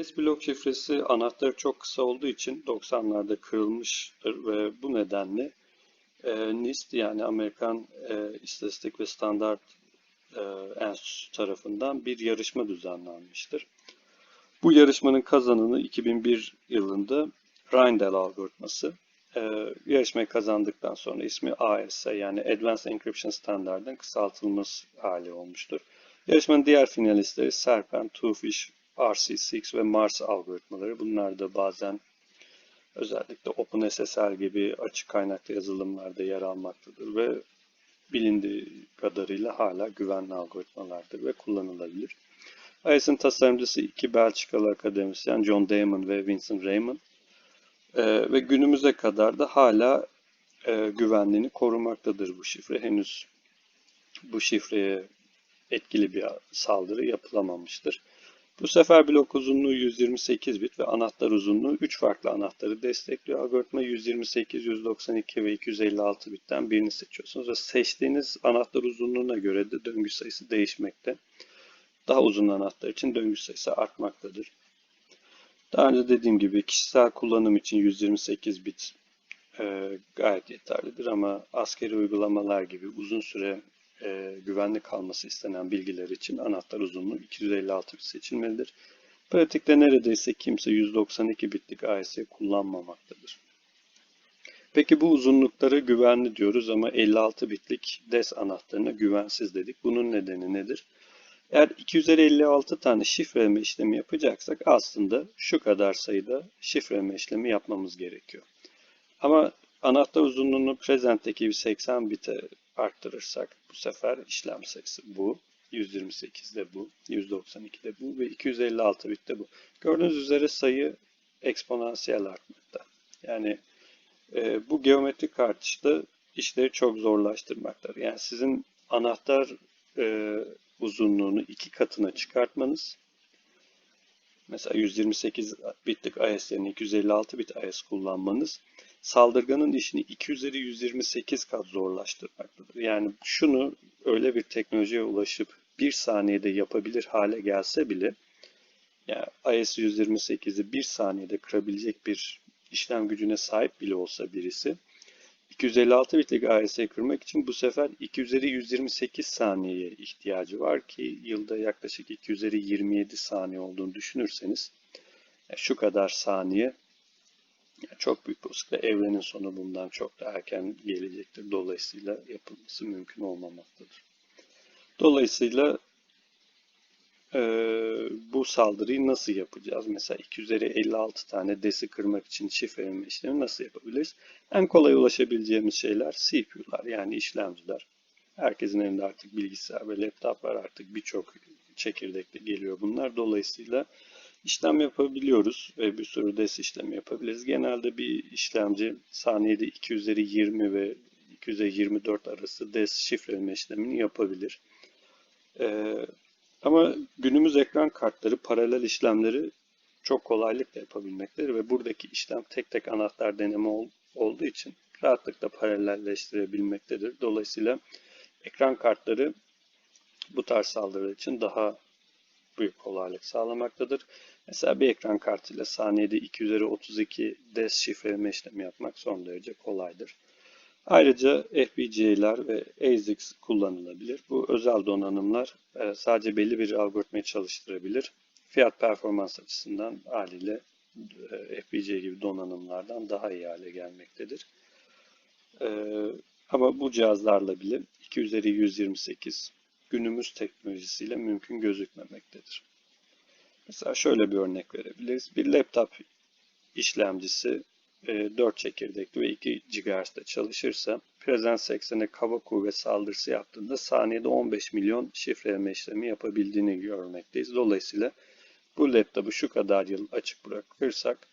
DES blok şifresi anahtarı çok kısa olduğu için 90'larda kırılmıştır ve bu nedenle e, NIST yani Amerikan e, İstatistik ve Standart e, Enstitüsü tarafından bir yarışma düzenlenmiştir. Bu yarışmanın kazananı 2001 yılında Rindell algoritması. E, yarışmayı kazandıktan sonra ismi AES yani Advanced Encryption Standard'ın kısaltılmış hali olmuştur. Yarışmanın diğer finalistleri Serpent, Twofish, RC6 ve Mars algoritmaları. Bunlar da bazen özellikle OpenSSL gibi açık kaynaklı yazılımlarda yer almaktadır ve bilindiği kadarıyla hala güvenli algoritmalardır ve kullanılabilir. IS'in tasarımcısı iki Belçikalı akademisyen John Damon ve Vincent Raymond ee, ve günümüze kadar da hala e, güvenliğini korumaktadır bu şifre. Henüz bu şifreye etkili bir saldırı yapılamamıştır. Bu sefer blok uzunluğu 128 bit ve anahtar uzunluğu 3 farklı anahtarı destekliyor. Algoritma 128, 192 ve 256 bitten birini seçiyorsunuz ve seçtiğiniz anahtar uzunluğuna göre de döngü sayısı değişmekte. Daha uzun anahtar için döngü sayısı artmaktadır. Daha önce dediğim gibi kişisel kullanım için 128 bit e, gayet yeterlidir ama askeri uygulamalar gibi uzun süre e, güvenli kalması istenen bilgiler için anahtar uzunluğu 256 bit seçilmelidir. Pratikte neredeyse kimse 192 bitlik AES kullanmamaktadır. Peki bu uzunlukları güvenli diyoruz ama 56 bitlik DES anahtarına güvensiz dedik. Bunun nedeni nedir? Eğer 2 üzeri 56 tane şifreleme işlemi yapacaksak aslında şu kadar sayıda şifreleme işlemi yapmamız gerekiyor. Ama anahtar uzunluğunu presentteki bir 80 bite arttırırsak bu sefer işlem sayısı bu. 128'de bu, 192'de bu ve 256 bitte bu. Gördüğünüz üzere sayı eksponansiyel artmakta. Yani e, bu geometrik artışta işleri çok zorlaştırmaktadır. Yani sizin anahtar e, uzunluğunu iki katına çıkartmanız, mesela 128 bitlik AES yerine 256 bit AES kullanmanız saldırganın işini 2 üzeri 128 kat zorlaştırmaktadır. Yani şunu öyle bir teknolojiye ulaşıp bir saniyede yapabilir hale gelse bile yani IS 128'i bir saniyede kırabilecek bir işlem gücüne sahip bile olsa birisi 256 bitlik AES'yi kırmak için bu sefer 2 üzeri 128 saniyeye ihtiyacı var ki yılda yaklaşık 2 üzeri 27 saniye olduğunu düşünürseniz şu kadar saniye çok büyük olasılıkla evrenin sonu bundan çok da erken gelecektir. Dolayısıyla yapılması mümkün olmamaktadır. Dolayısıyla e, bu saldırıyı nasıl yapacağız? Mesela 2 üzeri 56 tane desi kırmak için şifreleme işlemi nasıl yapabiliriz? En kolay ulaşabileceğimiz şeyler CPU'lar yani işlemciler. Herkesin elinde artık bilgisayar ve laptop var artık birçok çekirdekte geliyor bunlar. Dolayısıyla işlem yapabiliyoruz ve bir sürü DES işlemi yapabiliriz. Genelde bir işlemci saniyede 2 üzeri 20 ve 2 üzeri 24 arası DES şifreleme işlemini yapabilir. Ee, ama günümüz ekran kartları paralel işlemleri çok kolaylıkla yapabilmektedir ve buradaki işlem tek tek anahtar deneme ol, olduğu için rahatlıkla paralelleştirebilmektedir. Dolayısıyla ekran kartları bu tarz saldırılar için daha büyük kolaylık sağlamaktadır. Mesela bir ekran kartıyla saniyede 2 üzeri 32 DES şifreleme işlemi yapmak son derece kolaydır. Ayrıca FPGA'ler ve ASICs kullanılabilir. Bu özel donanımlar e, sadece belli bir algoritmayı çalıştırabilir. Fiyat performans açısından haliyle e, FPGA gibi donanımlardan daha iyi hale gelmektedir. E, ama bu cihazlarla bile 2 üzeri 128 günümüz teknolojisiyle mümkün gözükmemektedir. Mesela şöyle bir örnek verebiliriz. Bir laptop işlemcisi 4 e, çekirdekli ve 2 GHz'de çalışırsa Presence 80'e kaba kuvvet saldırısı yaptığında saniyede 15 milyon şifreleme işlemi yapabildiğini görmekteyiz. Dolayısıyla bu laptopu şu kadar yıl açık bırakırsak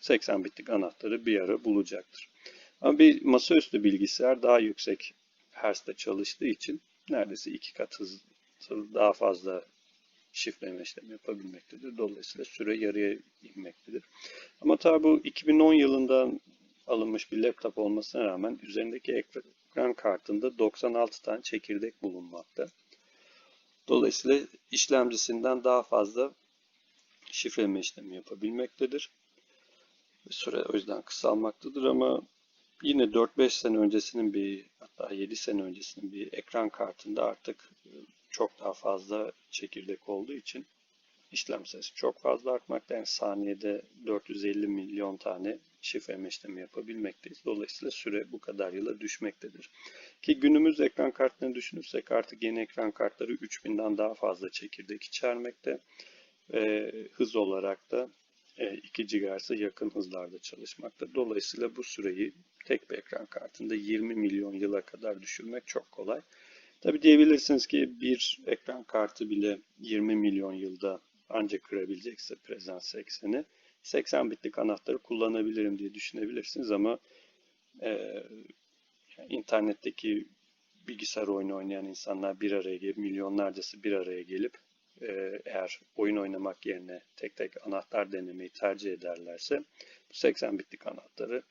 80 bitlik anahtarı bir ara bulacaktır. Ama bir masaüstü bilgisayar daha yüksek hertz'te çalıştığı için neredeyse iki kat hız daha fazla şifreleme işlemi yapabilmektedir. Dolayısıyla süre yarıya inmektedir. Ama tabi bu 2010 yılından alınmış bir laptop olmasına rağmen üzerindeki ekran kartında 96 tane çekirdek bulunmakta. Dolayısıyla işlemcisinden daha fazla şifreleme işlemi yapabilmektedir. Süre o yüzden kısalmaktadır ama yine 4-5 sene öncesinin bir hatta 7 sene öncesinin bir ekran kartında artık e, çok daha fazla çekirdek olduğu için işlem sayısı çok fazla artmakta. Yani saniyede 450 milyon tane şifreleme işlemi yapabilmekteyiz. Dolayısıyla süre bu kadar yıla düşmektedir. Ki günümüz ekran kartlarını düşünürsek artık yeni ekran kartları 3000'den daha fazla çekirdek içermekte. Ve hız olarak da 2 e, GHz'e yakın hızlarda çalışmakta. Dolayısıyla bu süreyi tek bir ekran kartında 20 milyon yıla kadar düşürmek çok kolay. Tabi diyebilirsiniz ki bir ekran kartı bile 20 milyon yılda ancak kırabilecekse Presence 80'i 80 bitlik anahtarı kullanabilirim diye düşünebilirsiniz ama e, internetteki bilgisayar oyunu oynayan insanlar bir araya gelip milyonlarcası bir araya gelip eğer oyun oynamak yerine tek tek anahtar denemeyi tercih ederlerse bu 80 bitlik anahtarı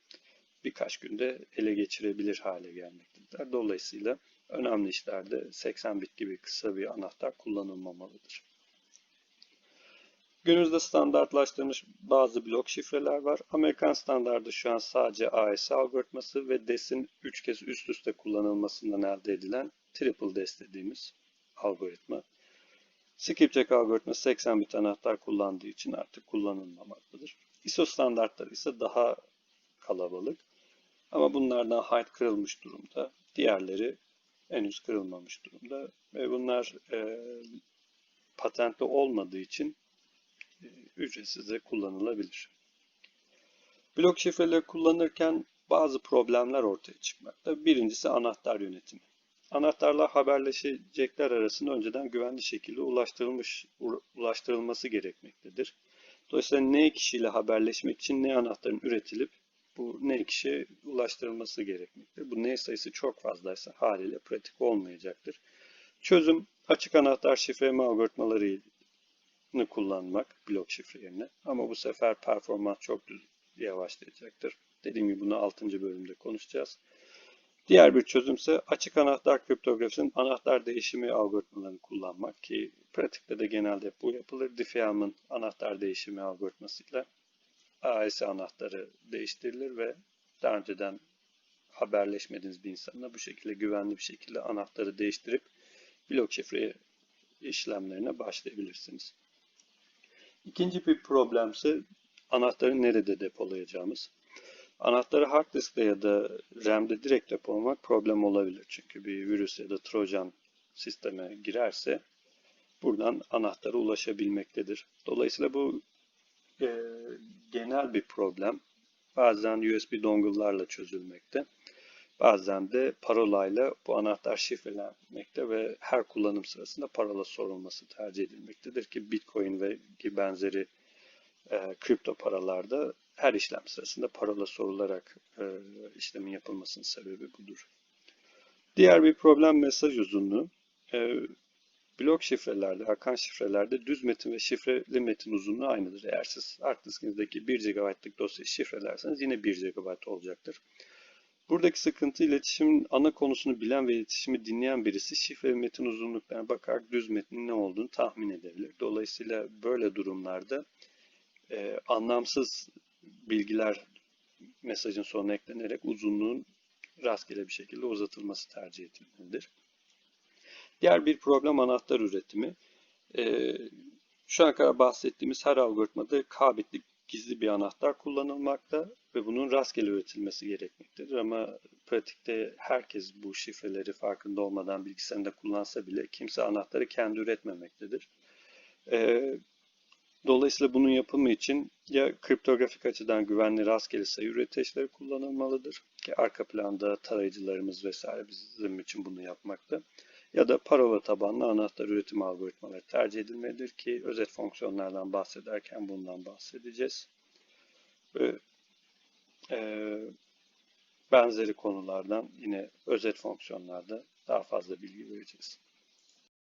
birkaç günde ele geçirebilir hale gelmektedir. Dolayısıyla önemli işlerde 80 bit gibi kısa bir anahtar kullanılmamalıdır. Günümüzde standartlaştırılmış bazı blok şifreler var. Amerikan standardı şu an sadece AES algoritması ve DES'in 3 kez üst üste kullanılmasından elde edilen triple DES dediğimiz algoritma. Skipjack algoritması 80 bit anahtar kullandığı için artık kullanılmamaktadır. ISO standartları ise daha kalabalık. Ama bunlardan height kırılmış durumda. Diğerleri henüz kırılmamış durumda. Ve bunlar e, patentli olmadığı için e, ücretsiz de kullanılabilir. Blok şifreleri kullanırken bazı problemler ortaya çıkmakta. Birincisi anahtar yönetimi. Anahtarlar haberleşecekler arasında önceden güvenli şekilde ulaştırılmış ulaştırılması gerekmektedir. Dolayısıyla ne kişiyle haberleşmek için ne anahtarın üretilip bu ne kişiye ulaştırılması gerekmektedir. Bu ne sayısı çok fazlaysa haliyle pratik olmayacaktır. Çözüm açık anahtar şifreleme algoritmalarını kullanmak blok şifre yerine. Ama bu sefer performans çok yavaşlayacaktır. Dediğim gibi bunu 6. bölümde konuşacağız. Diğer bir çözümse açık anahtar kriptografisinin anahtar değişimi algoritmalarını kullanmak ki pratikte de genelde bu yapılır. Diffie-Hellman anahtar değişimi algoritmasıyla AES anahtarı değiştirilir ve daha önceden haberleşmediğiniz bir insanla bu şekilde güvenli bir şekilde anahtarı değiştirip blok şifre işlemlerine başlayabilirsiniz. İkinci bir problemse anahtarı nerede depolayacağımız. Anahtarı hard diskte ya da RAM'de direkt depolamak problem olabilir. Çünkü bir virüs ya da trojan sisteme girerse buradan anahtara ulaşabilmektedir. Dolayısıyla bu e, genel bir problem. Bazen USB dongle'larla çözülmekte. Bazen de parolayla bu anahtar şifrelenmekte ve her kullanım sırasında parola sorulması tercih edilmektedir ki Bitcoin ve benzeri e, kripto paralarda her işlem sırasında parola sorularak e, işlemin yapılmasının sebebi budur. Diğer bir problem mesaj uzunluğu. E, blok şifrelerde, akan şifrelerde düz metin ve şifreli metin uzunluğu aynıdır. Eğer siz hard diskinizdeki 1 GB'lık dosyayı şifrelerseniz yine 1 GB olacaktır. Buradaki sıkıntı iletişimin ana konusunu bilen ve iletişimi dinleyen birisi şifre metin uzunluklarına bakarak düz metnin ne olduğunu tahmin edebilir. Dolayısıyla böyle durumlarda e, anlamsız bilgiler mesajın sonuna eklenerek uzunluğun rastgele bir şekilde uzatılması tercih edilmelidir. Diğer bir problem anahtar üretimi. Ee, şu ana kadar bahsettiğimiz her algoritmada K gizli bir anahtar kullanılmakta ve bunun rastgele üretilmesi gerekmektedir. Ama pratikte herkes bu şifreleri farkında olmadan bilgisayarında kullansa bile kimse anahtarı kendi üretmemektedir. Ee, Dolayısıyla bunun yapımı için ya kriptografik açıdan güvenli rastgele sayı üreteçleri kullanılmalıdır ki arka planda tarayıcılarımız vesaire bizim için bunu yapmakta. Ya da parola tabanlı anahtar üretim algoritmaları tercih edilmelidir ki özet fonksiyonlardan bahsederken bundan bahsedeceğiz. Ve, e, benzeri konulardan yine özet fonksiyonlarda daha fazla bilgi vereceğiz.